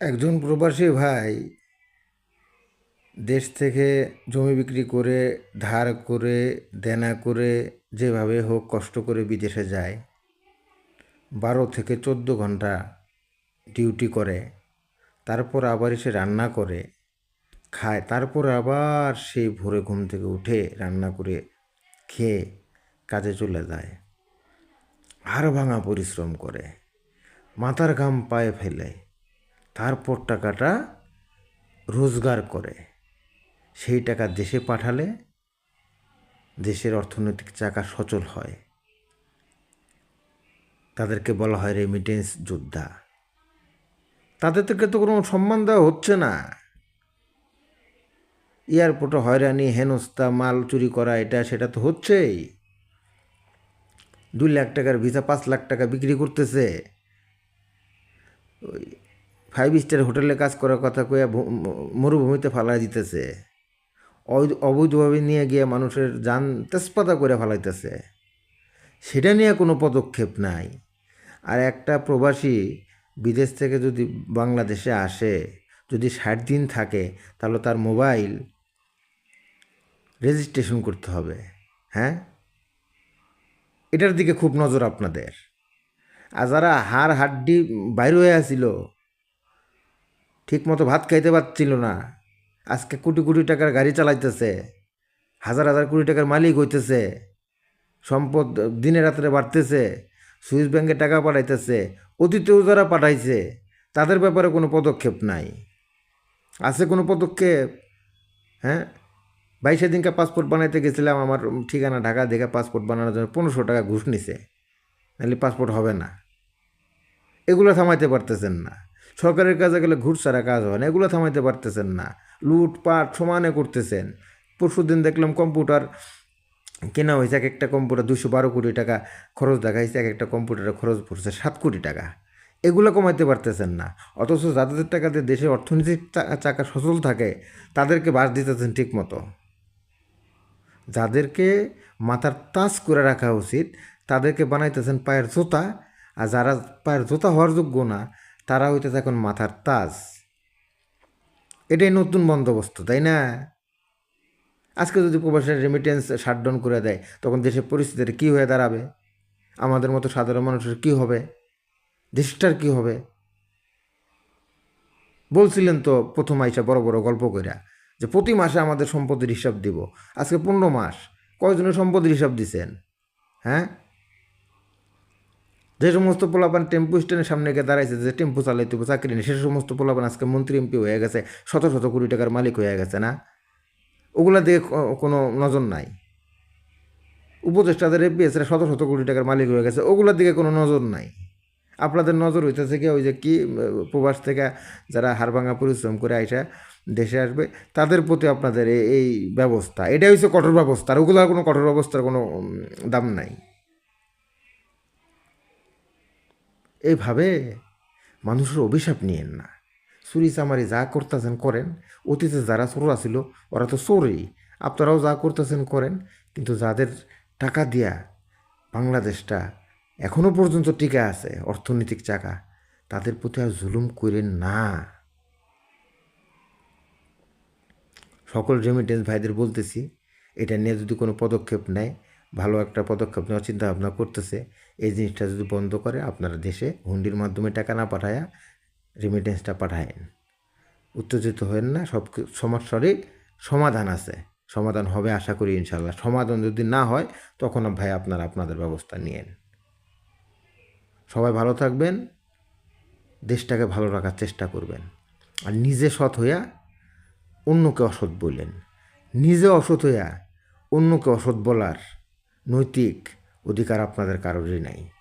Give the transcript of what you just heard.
একজন প্রবাসী ভাই দেশ থেকে জমি বিক্রি করে, ধার করে, দেনা করে, যেভাবে হোক কষ্ট করে বিদেশে যায়, বারো থেকে চোদ্দ ঘণ্টা ডিউটি করে, তারপর আবার এসে রান্না করে, খায়, তারপর আবার সেই ভোরে ঘুম থেকে উঠে রান্না করে খেয়ে কাজে চলে যায়। হাড় ভাঙা পরিশ্রম করে, মাথার ঘাম পায়ে ফেলে তারপর টাকাটা রোজগার করে। সেই টাকা দেশে পাঠালে দেশের অর্থনৈতিক চাকা সচল হয়। তাদেরকে বলা হয় রেমিটেন্স যোদ্ধা। তাদের থেকে তো কোনো সম্মান দেওয়া হচ্ছে না। এয়ারপোর্টে হয়রানি হেনস্তা মাল চুরি করা, এটা সেটা তো হচ্ছেই। দুই লাখ টাকার ভিসা, পাঁচ লাখ টাকা বিক্রি করতেছে। ওই ফাইভ স্টার হোটেলে কাজ করার কথা কইয়া ভু- মরুভূমিতে ফালাই দিতেছে। অবৈধ- অবৈধভাবে নিয়ে গিয়ে মানুষের যান তেজপাতা করে ফালাইতেছে। সেটা নিয়ে কোনো পদক্ষেপ নাই। আর একটা প্রবাসী বিদেশ থেকে যদি বাংলাদেশে আসে, যদি ষাট দিন থাকে, তাহলে তার মোবাইল রেজিস্ট্রেশন করতে হবে হ্যাঁ? এটার দিকে খুব নজর আপনাদের। আর যারা হাড় হাড্ডি বাইর হয়ে আসছিল ঠিক মতো ভাত খাইতে পারছিল না। আজকে কোটি কোটি টাকার গাড়ি চালাইতেছে। হাজার হাজার কোটি টাকার মালিক হইতেছে। সম্পদ দিনে রাত্রে বাড়তেছে। সুইস ব্যাংকে টাকা পাঠাইতেছে। অতীতেও যারা পাঠাইছে, তাদের ব্যাপারে কোনো পদক্ষেপ নাই। আছে কোনো পদক্ষেপ? হ্যাঁ? বাইশে দিনকে পাসপোর্ট বানাইতে গেছিলাম, আমার ঠিকানা ঢাকা দেখে পাসপোর্ট বানানোর জন্য পনেরোশো টাকা ঘুষ নিছে। নাহলে পাসপোর্ট হবে না। এগুলো থামাইতে পারতেছেন না। সরকারের কাজে গেলে ঘুষ ছাড়া কাজ হয় না, এগুলো থামাইতে পারতেছেন না। লুটপাট সমানে করতেছেন। পরশু দিন দেখলাম কম্পিউটার কেনা হয়েছে, এক একটা কম্পিউটার দুশো বারো কোটি টাকা খরচ দেখাইছে, এক একটা কম্পিউটারের খরচ পড়ছে সাত কোটি টাকা। এগুলো কমাইতে পারতেছেন না। অথচ যাদের টাকাতে দেশের অর্থনৈতিক চাকা সচল থাকে, তাদেরকে বাস দিতেছেন ঠিক মতো। যাদেরকে মাথার তাজ করে রাখা উচিত, তাদেরকে বানাইতেছেন পায়ের জোতা। আর যারা পায়ের জোতা হওয়ার যোগ্য না তারা হইতেছে এখন মাথার তাজ। এটাই নতুন বন্দোবস্ত, তাই না? আজকে যদি প্রবাসের রেমিটেন্স শাটডাউন করে দেয়, তখন দেশের পরিস্থিতির কী হয়ে দাঁড়াবে? আমাদের মতো সাধারণ মানুষের কী হবে? দেশটার কী হবে? বলছিলেন তো প্রথম আইসা বড় বড় গল্প কইরা যে প্রতি মাসে আমাদের সম্পদের হিসাব দিব। আজকে পনেরো মাস, কয়জনের সম্পদের হিসাব দিছেন? হ্যাঁ? যে সমস্ত পোলাপান টেম্পু স্ট্যান্ডের সামনে গিয়ে দাঁড়াইছে, যে টেম্পু চালাইতে হবে, চাকরি নেই, সে সমস্ত পোলাপান আজকে মন্ত্রী এমপি হয়ে গেছে, শত শত কোটি টাকার মালিক হয়ে গেছে, না? ওগুলা দিয়ে কোনো নজর নাই। উপদেষ্টাদের এপিএসরা শত শত কোটি টাকার মালিক হয়ে গেছে, ওগুলোর দিকে কোনো নজর নাই। আপনাদের নজর হইতেছে কি, ওই যে কি প্রবাস থেকে যারা হাড়ভাঙা পরিশ্রম করে আইসা দেশে আসবে, তাদের প্রতি আপনাদের এই- ব্যবস্থা, এটাই হচ্ছে কঠোর ব্যবস্থা, আর ওগুলোর কোনো কঠোর ব্যবস্থার কোনো দাম নাই। এইভাবে মানুষের অভিশাপ নিয়েন না। চুরি চামারি যা করতেছেন করেন, অতীতে যারা চোর ছিল ওরা তো চোরই। আপনারাও যা করতেছেন করেন, কিন্তু যাদের টাকা দিয়া বাংলাদেশটা এখনও পর্যন্ত টিকে আছে, অর্থনৈতিক চাকা, তাদের প্রতি আর জুলুম করেন না। সকল রেমিটেন্স ভাইদের বলতেছি, এটা নিয়ে যদি কোনো পদক্ষেপ নেয় ভালো একটা পদক্ষেপ নেওয়ার চিন্তা ভাবনা করতেছে। এই জিনিসটা যদি বন্ধ করে, আপনারা দেশে হুন্ডির মাধ্যমে টাকা না পাঠায়া রেমিটেন্সটা পাঠায়েন। উত্তেজিত হবেন না, সব সমস্যারই সমাধান আছে। সমাধান হবে আশা করি ইনশাল্লাহ সমাধান যদি না হয়, তখন ভাই আপনারা আপনাদের ব্যবস্থা নিয়েন। সবাই ভালো থাকবেন, দেশটাকে ভালো রাখার চেষ্টা করবেন। আর নিজে সৎ হইয়া অন্যকে অসৎ বললেন। নিজে অসৎ হইয়া অন্যকে অসৎ বলার নৈতিক অধিকার আপনাদের কারোরই নাই।